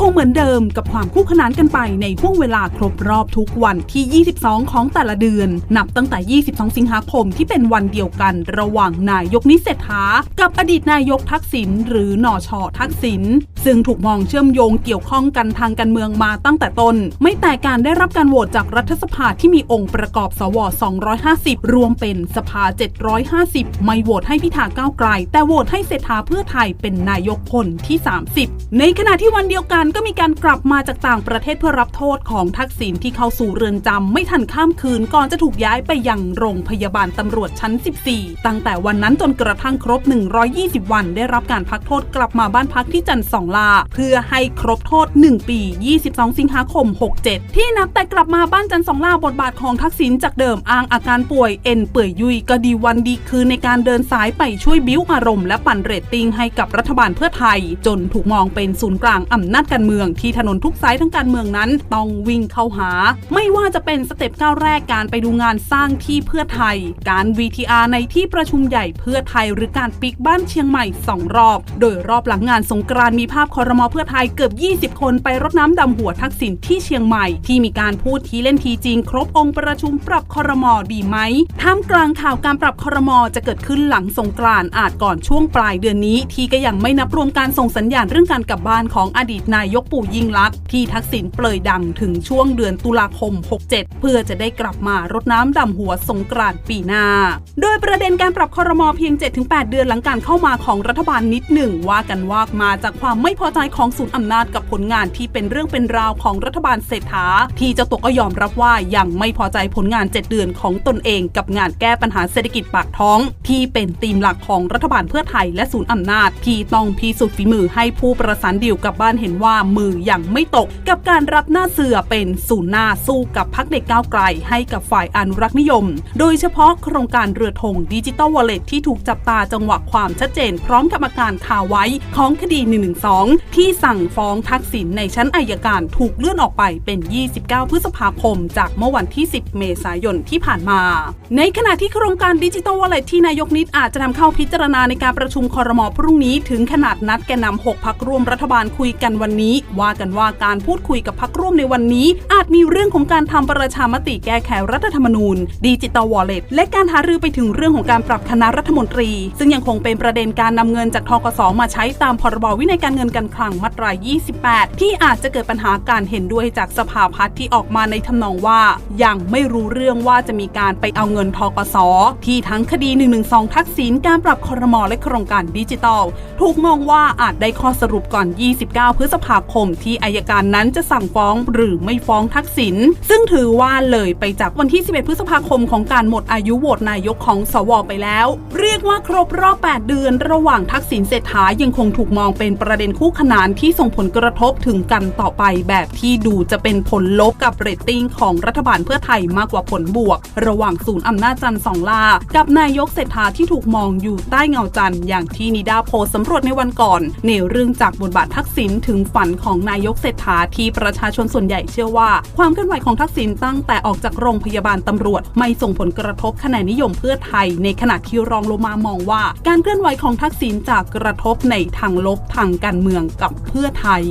คงเหมือนเดิมกับความคู่ขนานกันไปในห่วงเวลาครบรอบทุกวันที่ 22 ของแต่ละเดือน นับตั้งแต่ 22 สิงหาคมที่เป็นวันเดียวกันระหว่างนายกนิเศรษฐา กับอดีตนายกทักษิณหรือนอชอทักษิณ ซึ่งถูกมองเชื่อมโยงเกี่ยวข้องกันทางการเมืองมาตั้งแต่ต้น ไม่แต่การได้รับการโหวตจากรัฐสภาที่มีองค์ประกอบสว 250 รวมเป็นสภา 750 ไม่โหวตให้พิธาก้าวไกล แต่โหวตให้เศรษฐาเพื่อไทยเป็นนายกคนที่ 30 ในขณะที่วันเดียวกันก็มีการกลับมาจากต่างประเทศเพื่อรับโทษของทักษิณที่เข้าสู่เรือนจำไม่ทันข้ามคืนก่อนจะถูกย้ายไปยังโรงพยาบาลตำรวจชั้น 14 ตั้งแต่วันนั้นจนกระทั่งครบ 120 วันได้รับการพักโทษกลับมาบ้านพักที่จันทร์สองลา เพื่อให้ครบโทษ 1 ปี 22 สิงหาคม 67 ที่นับแต่กลับมาบ้านจันทร์สองล่าบทบาทของทักษิณจากเดิมอ้างอาการป่วยเอ็นเปื่อยยุยก็ดีวันดีคืนในการเดินสายไปช่วยบิ้วอารมณ์และปั่นเรตติ้งให้กับรัฐบาลเพื่อไทย จนถูกมองเป็นศูนย์กลางอำนาจการเมืองที่ถนนทุกสายทั้งการเมืองนั้น ต้องวิ่งเข้าหา ไม่ว่าจะเป็นสเต็ปก้าวแรกการไปดูงานสร้างที่เพื่อไทย การ VTR ในที่ประชุมใหญ่เพื่อไทย หรือการปิกบ้านเชียงใหม่ 2 รอบ โดยรอบหลังงานสงกรานมีภาพคอรมอเพื่อไทยเกือบ 20 คนไปรดน้ำดำหัวทักษิณที่เชียงใหม่ ที่มีการพูดทีเล่นทีจริง ครบองค์ประชุมปรับคอรมอดีไหมท่ามกลางข่าวการปรับคอรมอจะเกิดขึ้นหลังสงกรานต์อาจก่อนช่วงปลายเดือนนี้ ที่ก็ยังไม่นับรวมการส่งสัญญาณเรื่องการกลับบ้านของอดีตนายกปู่ยิ่งลักษณ์ที่ทักษิณเปลยดังถึงช่วงเดือนตุลาคม 67 เพื่อจะได้กลับมารดน้ำดำหัวสงกรานต์ปีหน้า โดยประเด็นการปรับคอรมอเพียง 7-8 เดือนหลังการเข้ามาของรัฐบาลนิดหนึ่งว่ากันว่ามาจากความไม่พอใจของศูนย์อำนาจกับผลงานที่เป็นเรื่องเป็นราวของรัฐบาลเศรษฐา ที่เจ้าตัวก็ยอมรับว่ายังไม่พอใจผลงาน 7 เดือนของตนเอง กับงานแก้ปัญหาเศรษฐกิจปากท้อง ที่เป็นธีมหลักของรัฐบาลเพื่อไทยและศูนย์อำนาจ ที่ต้องพิสูจน์ฝีมือให้ผู้ประสานดีลกับบ้านเห็นว่ามือยังไม่ตก กับการรับหน้าเสือเป็นศูนย์หน้าสู้กับพักเด็กก้าวไกล ให้กับฝ่ายอนุรักษ์นิยม โดยเฉพาะโครงการเรือธงดิจิตอลวอลเล็ตที่ถูกจับตาจังหวะความชัดเจน พร้อมกับอาการคาไว้ของคดี112ที่สั่งฟ้องทักษิณในชั้นอายการถูกเลื่อนออกไปเป็น 29 พฤษภาคม จากเมื่อวันที่ 10 เมษายนที่ผ่านมา ในขณะที่โครงการดิจิตอลวอลเล็ตที่นายกนิดอาจจะนำเข้าพิจารณาในการประชุมคอรมอพรุ่งนี้ถึงขนาดนัดแกนนำ6พักร่วมรัฐบาลคุยกันวันนี้ ว่ากันว่าการพูดคุยกับพักร่วมในวันนี้ อาจมีเรื่องของการทำประชามติแก้ไขรัฐธรรมนูญ ดิจิตอลวอลเล็ตและการหารือไปถึงเรื่องของการปรับคณะรัฐมนตรี ซึ่งยังคงเป็นประเด็นการนำเงินจากทกสมาใช้ตามพรบวินัยการเงินการคลังมาตรา 28 ที่อาจจะเกิดปัญหาการเห็นด้วยจากสภาพัฒน์ที่ออกมาในทำนองว่า ยังไม่รู้เรื่องว่าจะมีการไปเอาเงินทกสที่ทั้งคดี 112 ทักษิณการปรับครมและโครงการดิจิทัล ถูกมองว่าอาจได้ข้อสรุปก่อน 29 พฤษภาคม ที่อายการนั้นจะสั่งฟ้องหรือไม่ฟ้องทักษิณซึ่งถือว่าเลยไปจากวันที่ 11 พฤษภาคมของการหมดอายุโหวตนายกของสวไปแล้ว เรียกว่าครบรอบ 8 เดือน ระหว่างทักษิณเศรษฐายังคงถูกมองเป็นประเด็นคู่ขนานที่ส่งผลกระทบถึงกันต่อไปแบบที่ดูจะเป็นผลลบกับเรตติ้งของรัฐบาลเพื่อไทยมากกว่าผลบวก ระหว่างศูนย์อำนาจจันทร์สองลา กับนายกเศรษฐาที่ถูกมองอยู่ใต้เงาจันทร์อย่างที่นิดาโพลสำรวจในวันก่อน ในเรื่องจากบทบาททักษิณถึงฝันของนายกเศรษฐาที่ประชาชนส่วนใหญ่เชื่อว่า ความเคลื่อนไหวของทักษิณตั้งแต่ออกจากโรงพยาบาลตำรวจ ไม่ส่งผลกระทบคะแนนนิยมเพื่อไทย ในขณะที่รองลงมามองว่า การเคลื่อนไหวของทักษิณจะกระทบในทางลบทางการเมืองกับเพื่อไทย